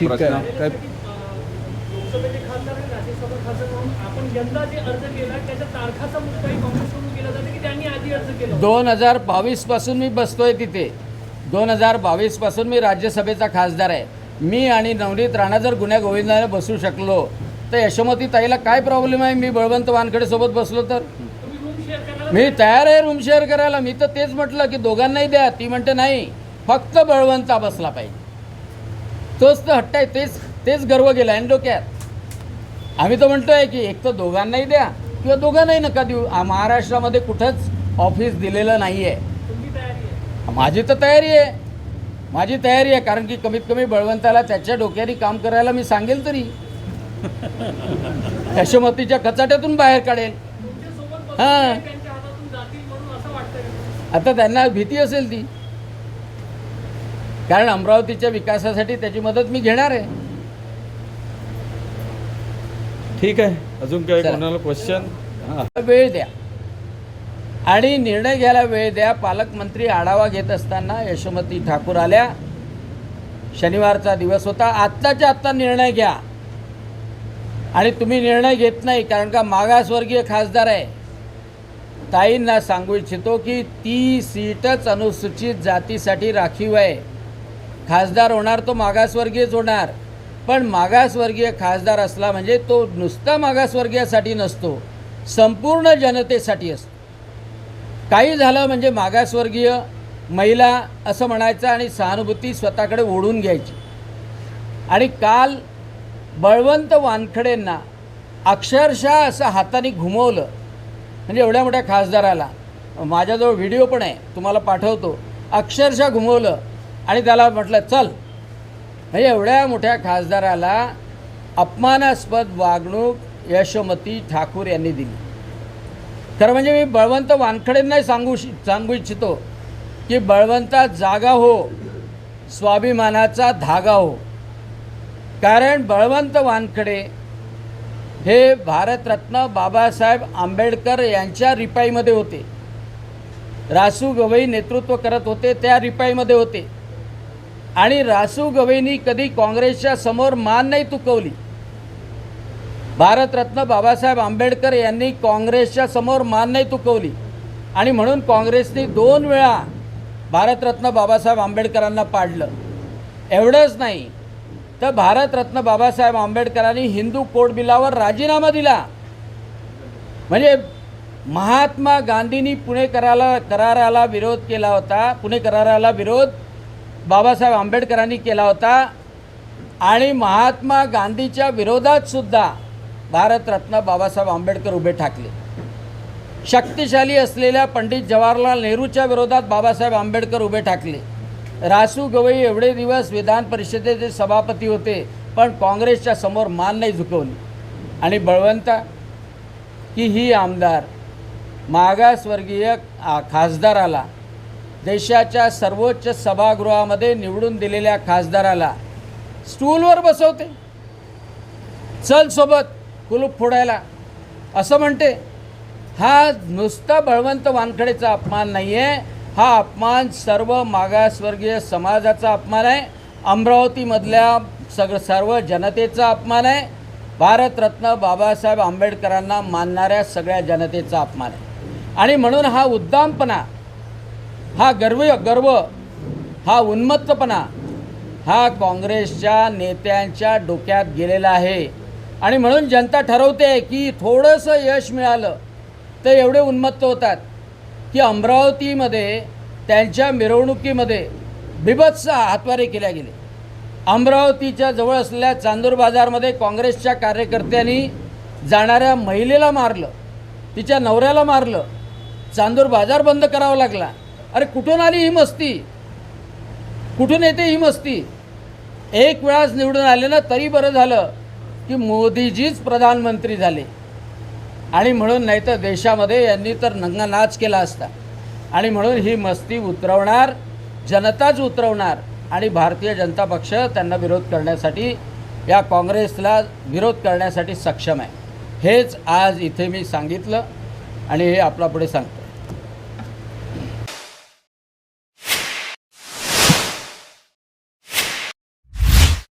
ठीक आहे. काय? लोकसभेचे खासदार आणि राज्यसभा खासदार म्हणून आपण यंदा जे अर्ज केला त्याच्या तारखाचा मुद्दाही काँग्रेसकडून केला जातो की त्यांनी आधी अर्ज केला होता. दोन हजार बावीसपासून मी बसतोय तिथे. दोन हजार बावीसपासून मी राज्यसभेचा खासदार आहे. मी आणि नवनीत राणा जर गुन्ह्या गोविंदाने बसू शकलो तर यशोमती ताईला काय प्रॉब्लेम आहे? मी बळवंत वानखडे सोबत बसलो तर? तुम्ही रूम शेअर करायला मी तयार आहे रूम शेअर करायला. मी तर तेच म्हटलं की दोघांनाही द्या. ती म्हणते नाही फक्त बळवंता बसला पाहिजे. तोच तर हट्ट आहे तेच तेच गर्व गेला आहे डोक्यात. आम्ही तर म्हणतोय की एक तर दोघांनाही द्या किंवा दोघांनाही नका देऊ. महाराष्ट्रामध्ये कुठंच ऑफिस दिलेलं नाही आहे आहे माझी तर तयारी आहे. माझी तयारी आहे कारण की कमीत कमी बळवंताला त्याच्या डोक्याने काम करायला मी सांगेल तरी. यशोमतीच्या कचाट्यातून बाहेर काढेल. हां. आता त्यांना भीती असेल ती. कारण अमरावतीच्या विकासासाठी त्याची मदत मी घेणार आहे. ठीक आहे. अजून काही चला. कोणाला क्वेश्चन हां. वेळ द्या. आणि निर्णय घ्यायला वेळ द्या. पालकमंत्री आढावा घेत असताना यशोमती ठाकूर आल्या. शनिवारचा दिवस होता. आत्ताच्या आत्ता निर्णय घ्या. आणि तुम्ही निर्णय घेत नाही कारण का मागासवर्गीय खासदार आहे. ताईंना सांगू इच्छितो की ती सीटच अनुसूचित जातीसाठी राखीव आहे. खासदार होणार तो मागासवर्गीयच होणार. पण मागासवर्गीय खासदार असला म्हणजे तो नुसता मागासवर्गीयासाठी नसतो संपूर्ण जनतेसाठी असतो. काही झालं म्हणजे मागासवर्गीय महिला असं म्हणायचं आणि सहानुभूती स्वतःकडे ओढून घ्यायची. आणि काल बळवंत वानखडेंना अक्षरशः असं हाताने घुमवलं. म्हणजे एवढ्या मोठ्या खासदाराला. माझ्याजवळ व्हिडिओ पण आहे तुम्हाला पाठवतो. अक्षरशः घुमवलं. आणि त्याला म्हटलं चल. म्हणजे एवढ्या मोठ्या खासदाराला अपमानास्पद वागणूक यशोमती ठाकूर यांनी दिली. खरं म्हणजे मी बळवंत वानखडेंनाही सांगू सांगू इच्छितो की बळवंता जागा हो स्वाभिमानाचा धागा हो. कारण बळवंत वानखडे हे भारतरत्न बाबासाहेब आंबेडकर यांच्या रिपाईमध्ये होते. रासू गवई नेतृत्व करत होते त्या रिपाईमध्ये होते. आणि रासू गवईनी कधी काँग्रेसच्या समोर मान नाही तुकवली. भारतरत्न बाबासाहेब आंबेडकर यांनी काँग्रेसच्या समोर मान नाही तुकवली. आणि म्हणून काँग्रेसने दोन वेळा भारतरत्न बाबासाहेब आंबेडकरांना पाडलं. एवढंच नाही तर भारतरत्न बाबासाहेब आंबेडकरांनी हिंदू कोड बिलावर राजीनामा दिला. म्हणजे महात्मा गांधींनी पुणे कराला कराराला विरोध केला होता पुणे कराराला विरोध बाबासाहेब आंबेडकरांनी केला होता. आणि महात्मा गांधीच्या विरोधात सुद्धा भारतरत्न बाबासाहेब आंबेडकर उभे ठाकले. शक्तिशाली असलेल्या पंडित जवाहरलाल नेहरूच्या विरोधात बाबासाहेब आंबेडकर उभे ठाकले. रासू गवई एवढे दिवस विधान परिषदेचे सभापती होते पण काँग्रेसच्या समोर मान नाही झुकवली. आणि बळवंता की ही आमदार मागासवर्गीय आ, खासदाराला देशाच्या सर्वोच्च सभागृहामध्ये निवडून दिलेल्या खासदाराला स्टूलवर बसवते. चल सोबत कुलूप फोडायला. असं म्हणते. हा नुसता बळवंत वानखडेचा अपमान नाही आहे हा अपमान सर्व मागासवर्गीय समाजाचा अपमान आहे. अमरावतीमधल्या सग सर्व जनतेचा अपमान आहे. भारतरत्न बाबासाहेब आंबेडकरांना मानणाऱ्या सगळ्या जनतेचा अपमान आहे. आणि म्हणून हा उद्दामपणा हा गर्व गर्व हा उन्मत्तपणा हा काँग्रेसच्या नेत्यांच्या डोक्यात गेलेला आहे. आणि म्हणून जनता ठरवते की थोडंसं यश मिळालं तर एवढे उन्मत्त होतात की अमरावतीमध्ये त्यांच्या मिरवणुकीमध्ये बिभत्स हातवारे केल्या गेले. अमरावतीच्या जवळ असलेल्या चांदूर बाजारमध्ये काँग्रेसच्या कार्यकर्त्यांनी जाणाऱ्या महिलेला मारलं तिच्या नवऱ्याला मारलं चांदूर बाजार बंद करावा लागला. अरे कुठून आली ही मस्ती? कुठून येते ही मस्ती? एक वेळाच निवडून आले ना तरी बरं झालं की मोदीजीच प्रधानमंत्री झाले. आणि म्हणून नाही तर देशामध्ये यांनी तर नंगानाच केला असता. आणि म्हणून ही मस्ती उतरवणार जनताच उतरवणार आणि भारतीय जनता पक्ष त्यांना विरोध करण्यासाठी या काँग्रेसला विरोध करण्यासाठी सक्षम आहे. हेच आज इथे मी सांगितलं आणि हे आपला पुढे सांगतो.